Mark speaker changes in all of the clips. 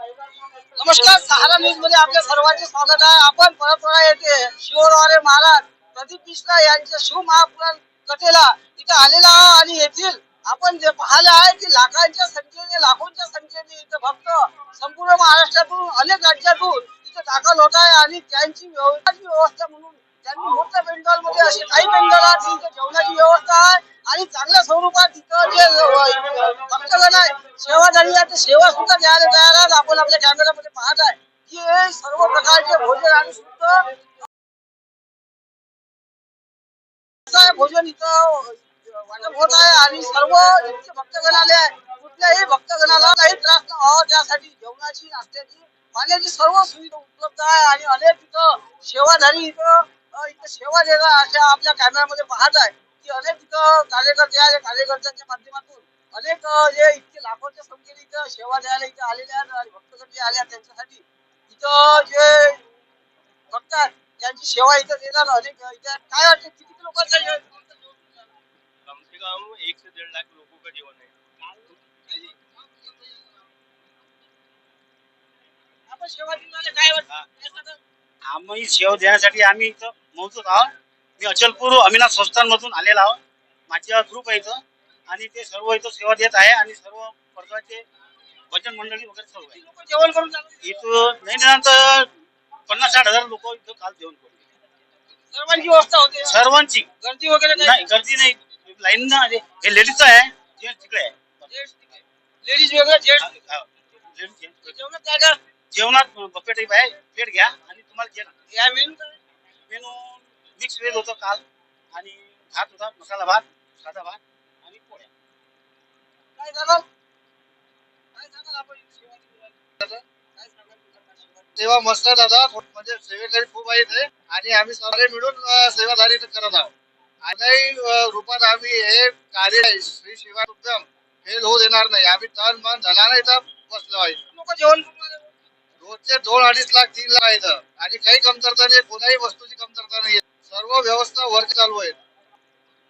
Speaker 1: नमस्कार सहारा न्यूजमध्ये आपल्या सर्वांचे स्वागत आहे. आपण परंपरा येथे शिवरवारे महाराज प्रदीप मिश्रा यांच्या शिव महापुराण कथेला. इथे आलेला आहोत आणि येथील आपण जे पाहिलं आहे की लाखांच्या संख्येने लाखोंच्या संख्येने इथे भक्त संपूर्ण महाराष्ट्रातून अनेक राज्यातून इथे दाखल होत आहे आणि त्यांची व्यवस्था म्हणून त्यांनी मोठ्या पेंडॉलमध्ये असे काही पेंडॉल आहेत जेवणाची व्यवस्था आहे आणि चांगल्या स्वरूपात इथं जे अ, भक्तगण आहे सेवाधारी आहे. सेवा सुद्धा द्यायला तयार आहेत. आपण आपल्या कॅमेऱ्यामध्ये पाहत आहे. की सर्व प्रकारचे भोजन आणि शुद्ध भोजन इथं वाटप होत आहे आणि सर्व इथचे भक्तगण आले आहे कुठल्याही भक्तगणाला काही त्रास न व्हावा. त्यासाठी जेवणाची नाश्त्याची पाण्याची सर्व सुविधा उपलब्ध आहे आणि अनेक इथं सेवाधारी इथं इथं सेवा देणार अशा आपल्या कॅमेऱ्यामध्ये पाहत आहे. की अनेक इथं कार्यकर्ते आहे कार्यकर्त्यांच्या माध्यमातून अनेक जे इतके लाखोच्या संख्येने इथं सेवा द्यायला इथं आलेले आहेत आणि भक्तगण जे आले आहेत त्यांच्यासाठी. इथं जे भक्त आहेत त्यांची सेवा इथं देणार अनेक इथं काय वाटतं किती लोकांचा
Speaker 2: कम से कम एक से डेढ़ लाख लोगों का जीवन है।
Speaker 1: आपण सेवा देणारे काय वाटतं?
Speaker 3: आम्ही सेवा देण्यासाठी आम्ही इथं मौजूद आहोत. मी अचलपूर अमिनाथ संस्थांमधून आलेला आहोत. माझा ग्रुप आहे इथं. आणि ते सर्व इथं सेवा देत आहे आणि सर्व प्रकारचे भजन मंडळी वगैरे सर्व आहे.
Speaker 1: जेवण करून जातात?
Speaker 3: इथं नाही पन्नास साठ हजार लोक इथं काल जेवण करून.
Speaker 1: सर्वांची व्यवस्था होते.
Speaker 3: सर्वांची.
Speaker 1: गर्दी वगैरे
Speaker 3: नाही?
Speaker 1: नाही
Speaker 3: गर्दी नाही. लाईन ना हे लेडीजचं आहे जेंट्स तिकडे आहे.
Speaker 1: लेडीज वेगळं जेंट्स
Speaker 3: हा, ladies.
Speaker 1: जेवणात काय काय
Speaker 3: जेवणात बफे टाईप आहे प्लेट घ्या आणि तुम्हाला जेवण.
Speaker 1: या मेनू काय?
Speaker 3: मेनू मिक्स व्हेज होतं काल. आणि भात होता मसाला भात साधा भात.
Speaker 1: काय काय आपण सेवा
Speaker 4: मस्त दादा. म्हणजे सेवेकरी खूप आहेत. आणि आम्ही सगळे मिळून सेवाधारी करत आहोत. आणि रूपात आम्ही हे कार्य श्री शिवा उद्यम. फेल होऊ देणार नाही. आम्ही तन मन धनाने इथं बसलो आहे.
Speaker 1: लोक जेवण.
Speaker 4: रोजचे दोन अडीच लाख तीन लाख आहेत. आणि काही कमतरता नाही. कोणाही वस्तूची कमतरता नाही सर्व व्यवस्था वर्क चालू आहे.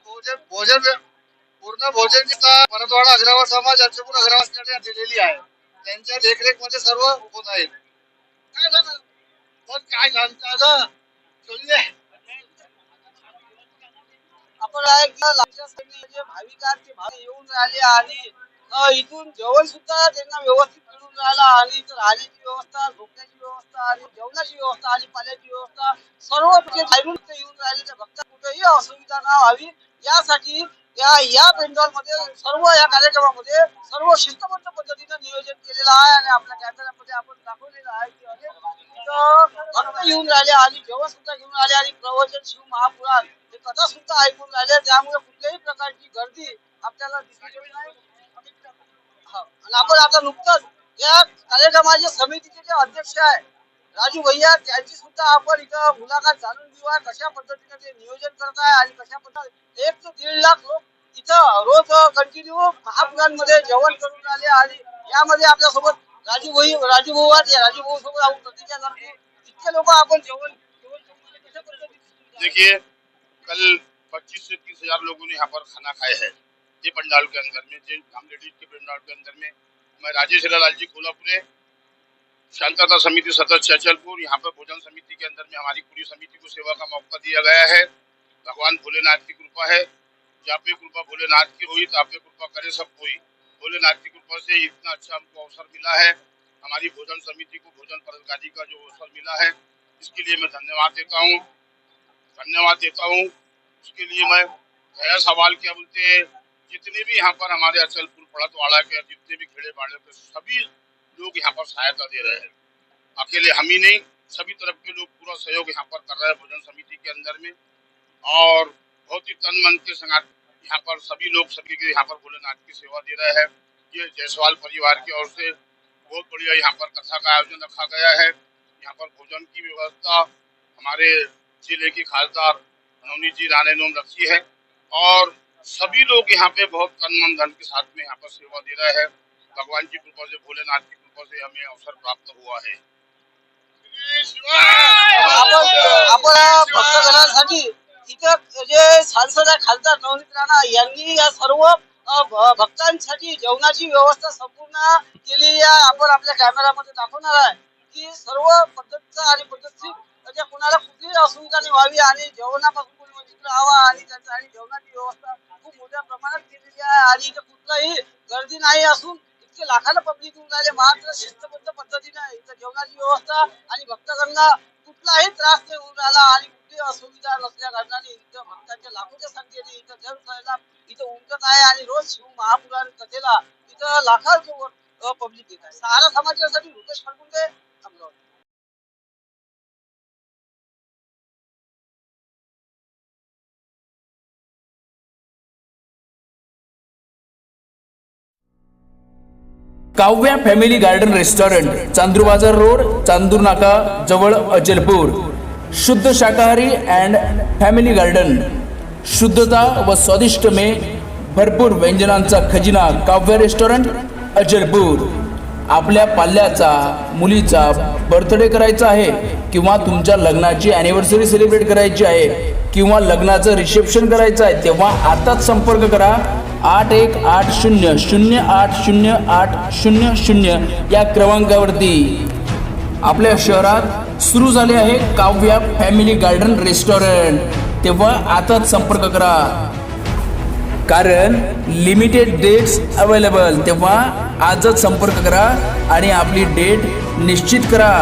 Speaker 4: भोजन भोजन पूर्ण मराठवाडा अग्रवाल समाज अचपूर अग्रवाल दिलेली आहे. त्यांच्या देखरेखमध्ये सर्व होत आहेत
Speaker 1: काय झालं?
Speaker 4: पण काय सांगता चलले
Speaker 1: आपण भाविकांचे लांबच्या येऊन राहिले आणि इथून जेवण सुद्धा त्यांना व्यवस्थित मिळून राहिला आणि राहण्याची व्यवस्था झोपण्याची व्यवस्था आणि जेवणाची व्यवस्था आणि पाण्याची व्यवस्था सर्व म्हणजे येऊन राहिले. भक्त कुठेही असुविधा ना व्हावी. यासाठी या या मध्ये सर्व या कार्यक्रमामध्ये सर्व शिस्तबद्ध पद्धतीने नियोजन केलेलं आहे आणि आपल्या कॅमेऱ्यामध्ये आपण दाखवलेलं आहे की अनेक भक्त येऊन राहिले आणि जेवण सुद्धा घेऊन आले आणि प्रवचन शिव महापुराण हे कथा सुद्धा ऐकून राहिले. त्यामुळे कुठल्याही प्रकारची गर्दी आपल्याला दिसून नाही. आणि आपण आता नुकतंच या कार्यक्रमाच्या समितीचे जे अध्यक्ष आहे राजू भैया त्यांची सुद्धा आपण इथं मुलाखत जाणून घेऊ. कशा पद्धतीने ते नियोजन करत आहे आणि कशा पद्धतीने एक ते दीड लाख लोक रोज कंटिन्यू महापुरांमध्ये जेवण करून आले आणि यामध्ये आपल्यासोबत राजू भाई राजू भाऊ सोबत
Speaker 5: देखिए, कल 25 से 30 हज़ार लोगों ने यहाँ पर खाना खाया है। ये पंडाल के अंदर में जो हम लेडीज़ के पंडाल के अंदर में, मैं राजेश लाल जी कोल्हापुरे, शांतता समिति सदस्य अचलपुर यहाँ पर भोजन समिति के अंदर में हमारी पूरी समिति को सेवा का मौका दिया गया है। भगवान भोलेनाथ की कृपा है। जहाँ पे कृपा भोलेनाथ की हुई तो आप पे कृपा करे, सब कोई भोलेनाथ की कृपा से इतना अच्छा हमको अवसर मिला है। हमारी भोजन समिति को, भोजन पदाधिकारी का जो अवसर मिला है, इसके लिए मैं धन्यवाद देता हूँ। धन्यवाद देता हूँ। उसके लिए मैं गया सवाल क्या, बोलते हैं, जितने भी यहाँ पर हमारे अचलपुर, पड़तवाड़ा के, जितने भी खेड़े बाड़े के, सभी लोग यहाँ पर सहायता दे रहे हैं। अकेले हम ही नहीं, सभी तरफ़ के लोग पूरा सहयोग यहाँ पर कर रहे हैं भोजन समिति के अंदर में। और बहुत ही तन मन के संग यहाँ पर सभी लोग, सभी के यहाँ पर भोलेनाथ की सेवा दे रहे हैं। ये जायसवाल परिवार की ओर से बहुत बढ़िया यहाँ पर कथा का आयोजन रखा गया है। यहाँ पर भोजन की व्यवस्था हमारे ज़िले की खासदार नवनीत जी राणे ने रखी है और सभी लोग यहाँ पे बहुत तन मन धन के साथ में यहाँ पर सेवा दे रहे हैं। भगवान की कृपा से, भोलेनाथ की कृपा से हमें अवसर प्राप्त हुआ है।
Speaker 1: भक्तगणांसाठी इथं जे सांसद आहे खासदार नवनीत राणा यांनी या सर्व भक्तांसाठी जेवणाची व्यवस्था संपूर्ण केली या आपण आपल्या कॅमेरामध्ये दाखवणार आहे. की सर्व पद्धतीचा आणि पद्धतशीर म्हणजे कुणाला कुठलीही असुविधा नाही व्हावी आणि जेवणापासून कोणी वंचित राहावा आणि त्यांच्यासाठी जेवणाची व्यवस्था खूप मोठ्या प्रमाणात केलेली आहे आणि इथं कुठलाही गर्दी नाही असून इतके लाखाला पब्लिक येऊन राहिले मात्र शिस्तबद्ध पद्धतीने इथं जेवणाची व्यवस्था आणि भक्तगणना कुठलाही त्रास नाही होऊन राहिला आणि असुविधा नसल्या कारणाने इथं भक्तांच्या लाखोच्या संख्येने इथं जल खायला इथं उमटत आहे आणि रोज शिव महापुराण कथेला इथं लाखांचं पब्लिक येत आहे. सहारा समाजासाठी Rupesh Khadkunde Amravati.
Speaker 6: Kavya family garden restaurant Chandur Bazar road Chandur नाका जवळ अचलपूर शुद्ध शाकाहारी अँड फॅमिली गार्डन शुद्धता व स्वादिष्ट मे भरपूर व्यंजनांचा खजिना काव्य रेस्टॉरंट अजरपूर आपल्या पाल्याचा मुलीचा बर्थडे करायचा आहे किंवा तुमच्या लग्नाची ॲनिव्हर्सरी सेलिब्रेट करायची आहे किंवा लग्नाचं रिसेप्शन करायचं आहे तेव्हा आताच संपर्क करा. आठ एक आठ शून्य शून्य आठ शून्य आठ शून्य शून्य या क्रमांकावरती. आपल्या शहरात सुरू झाले आहे काव्या फॅमिली गार्डन रेस्टॉरंट. तेव्हा आताच संपर्क करा. कारण लिमिटेड डेट्स अवेलेबल तेव्हा आजच संपर्क करा आणि आपली डेट निश्चित करा.